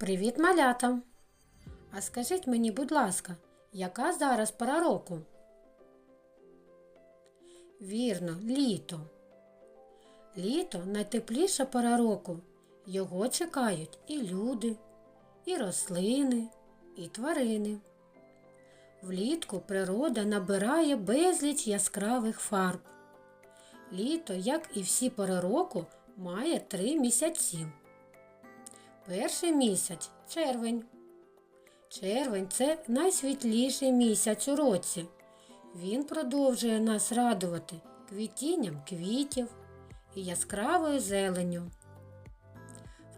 Привіт, малята! А скажіть мені, будь ласка, яка зараз пора року? Вірно, літо. Літо найтепліша пора року. Його чекають і люди, і рослини, і тварини. Влітку природа набирає безліч яскравих фарб. Літо, як і всі пори року, має три місяці. Перший місяць червень. Червень це найсвітліший місяць у році. Він продовжує нас радувати квітінням квітів і яскравою зеленню.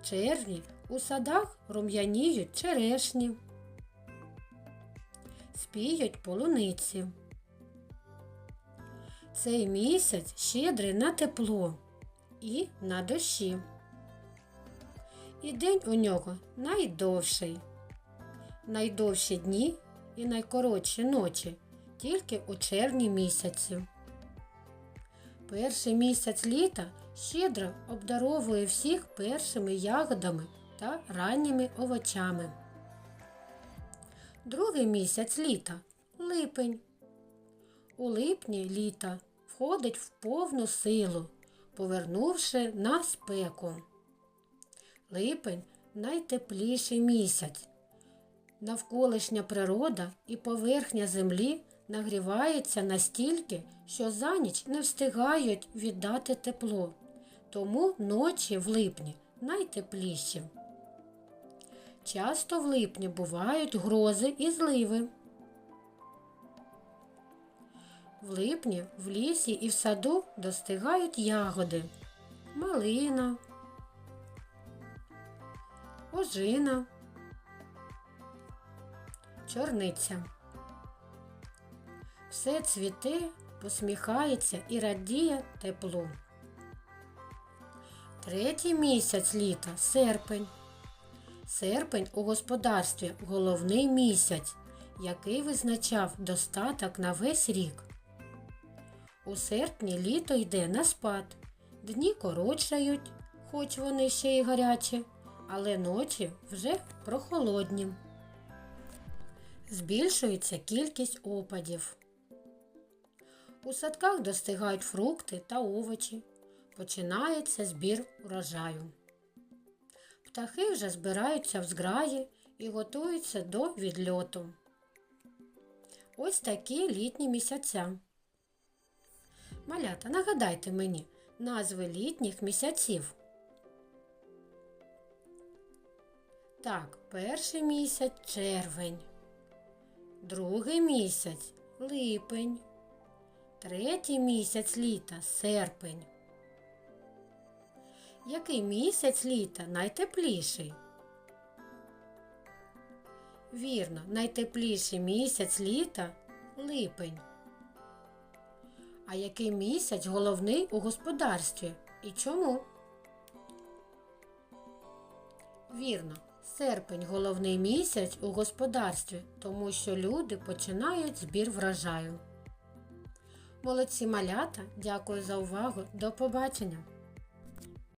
В червні у садах рум'яніють черешні, спіють полуниці. Цей місяць щедрий на тепло і на дощі. І день у нього найдовший. Найдовші дні і найкоротші ночі тільки у червні місяці. Перший місяць літа щедро обдаровує всіх першими ягодами та ранніми овочами. Другий місяць літа липень. У липні літа входить в повну силу, повернувши на спеку. Липень найтепліший місяць. Навколишня природа і поверхня землі нагрівається настільки, що за ніч не встигають віддати тепло. Тому ночі в липні найтепліші. Часто в липні бувають грози і зливи. В липні в лісі і в саду достигають ягоди, малина, ожина, чорниця. Все цвіте, посміхається і радіє теплу. Третій місяць літа серпень. Серпень у господарстві головний місяць, який визначав достаток на весь рік. У серпні літо йде на спад. Дні коротшають, хоч вони ще й гарячі, але ночі вже прохолодні. Збільшується кількість опадів. У садках достигають фрукти та овочі. Починається збір урожаю. Птахи вже збираються в зграї і готуються до відльоту. Ось такі літні місяця. Малята, нагадайте мені назви літніх місяців. Так, перший місяць червень, другий місяць липень, третій місяць літа серпень. Який місяць літа найтепліший? Вірно, найтепліший місяць літа липень. А який місяць головний у господарстві і чому? Вірно, серпень головний місяць у господарстві, тому що люди починають збір врожаю. Молодці малята, дякую за увагу. До побачення!